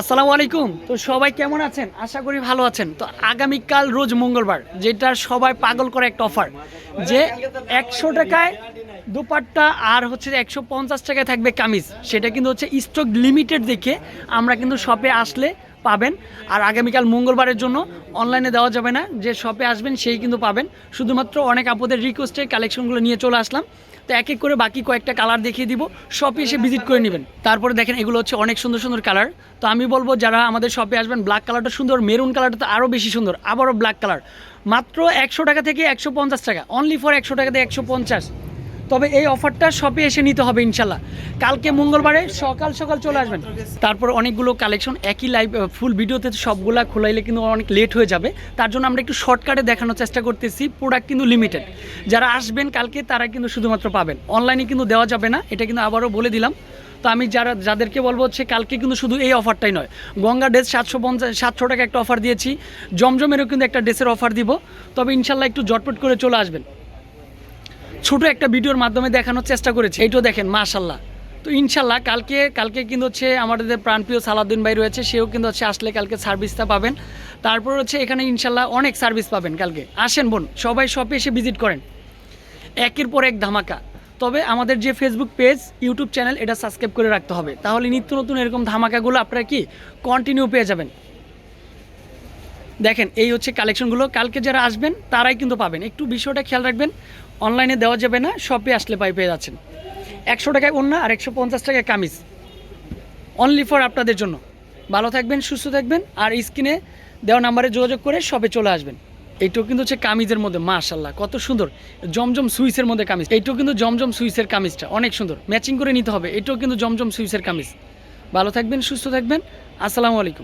আসসালামু আলাইকুম। তো সবাই কেমন আছেন? আশা করি ভালো আছেন। তো আগামীকাল রোজ মঙ্গলবার, যেটা সবাই পাগল করে একটা অফার, যে একশো টাকায় দুপাট্টা আর হচ্ছে একশো পঞ্চাশ টাকায় থাকবে কামিজ। সেটা কিন্তু হচ্ছে স্টক লিমিটেড দেখে আমরা কিন্তু শপে আসলে পাবেন। আর আগামীকাল মঙ্গলবারের জন্য অনলাইনে দেওয়া যাবে না। যে শপে আসবেন সেই কিন্তু পাবেন। শুধুমাত্র অনেক আপদের রিকোয়েস্টে কালেকশনগুলো নিয়ে চলে আসলাম। তো এক এক করে বাকি কয়েকটা কালার দেখিয়ে দিব। শপে এসে ভিজিট করে নেবেন। তারপরে দেখেন এগুলো হচ্ছে অনেক সুন্দর সুন্দর কালার তো আমি বলব, যারা আমাদের শপে আসবেন ব্ল্যাক কালারটা সুন্দর মেরুন কালারটা তো আরও বেশি সুন্দর, আবারও ব্ল্যাক কালার মাত্র একশো টাকা থেকে একশো পঞ্চাশ টাকা। অনলি ফর একশো টাকা থেকে একশো পঞ্চাশ। তবে এই অফারটা শপে এসে নিতে হবে ইনশাল্লাহ। কালকে মঙ্গলবারে সকাল সকাল চলে আসবেন। তারপর অনেকগুলো কালেকশন, একই লাইভ ফুল ভিডিওতে সবগুলা খোলাইলে কিন্তু অনেক লেট হয়ে যাবে। তার জন্য আমরা একটু শর্টকাটে দেখানোর চেষ্টা করতেছি। প্রোডাক্ট কিন্তু লিমিটেড যারা আসবেন কালকে, তারা কিন্তু শুধুমাত্র পাবেন। অনলাইনে কিন্তু দেওয়া যাবে না, এটা কিন্তু আবারও বলে দিলাম। তো আমি যারা, যাদেরকে বলব হচ্ছে, কালকে কিন্তু শুধু এই অফারটাই নয়। গঙ্গা ড্রেস সাতশো পঞ্চাশ, সাতশো টাকা একটা অফার দিয়েছি। জমজমেরও কিন্তু একটা ড্রেসের অফার দিব। তবে ইনশাল্লাহ একটু জটপট করে চলে আসবেন। ছোট একটা ভিডিওর মাধ্যমে দেখানোর চেষ্টা করেছি। এইটাও দেখেন মাশাল্লাহ তো ইনশাল্লাহ কালকে কালকে কিন্তু হচ্ছে আমাদের প্রাণপ্রিয় সালাউদ্দিন ভাই রয়েছে, সেও কিন্তু হচ্ছে আসলে কালকে সার্ভিসটা পাবেন। তারপর হচ্ছে এখানে ইনশাল্লাহ অনেক সার্ভিস পাবেন কালকে। আসেন বোন, সবাই শপে এসে ভিজিট করেন। একের পর এক ধামাকা। তবে আমাদের যে ফেসবুক পেজ ইউটিউব চ্যানেল এটা সাবস্ক্রাইব করে রাখতে হবে। তাহলে নিত্য নতুন এরকম ধামাকাগুলো আপনারা কি কন্টিনিউ পেয়ে যাবেন। দেখেন, এই হচ্ছে কালেকশনগুলো কালকে যারা আসবেন, তারাই কিন্তু পাবেন। একটু বিষয়টা খেয়াল রাখবেন। অনলাইনে দেওয়া যাবে না শপে আসলে পাই পেয়ে যাচ্ছেন। একশো টাকায় অন্য আর একশো পঞ্চাশ টাকায় কামিজ। অনলি ফর আপনাদের জন্য। ভালো থাকবেন, সুস্থ থাকবেন, আর স্ক্রিনে দেওয়া নাম্বারে যোগাযোগ করে শপে চলে আসবেন। এইটাও কিন্তু হচ্ছে কামিজের মধ্যে মাশাল্লাহ কত সুন্দর। জমজম সুইসের মধ্যে কামিজ। এইটাও কিন্তু জমজম সুইসের কামিজটা, অনেক সুন্দর। ম্যাচিং করে নিতে হবে, এটাও কিন্তু জমজম সুইসের কামিজ। ভালো থাকবেন, সুস্থ থাকবেন, আসসালামু আলাইকুম।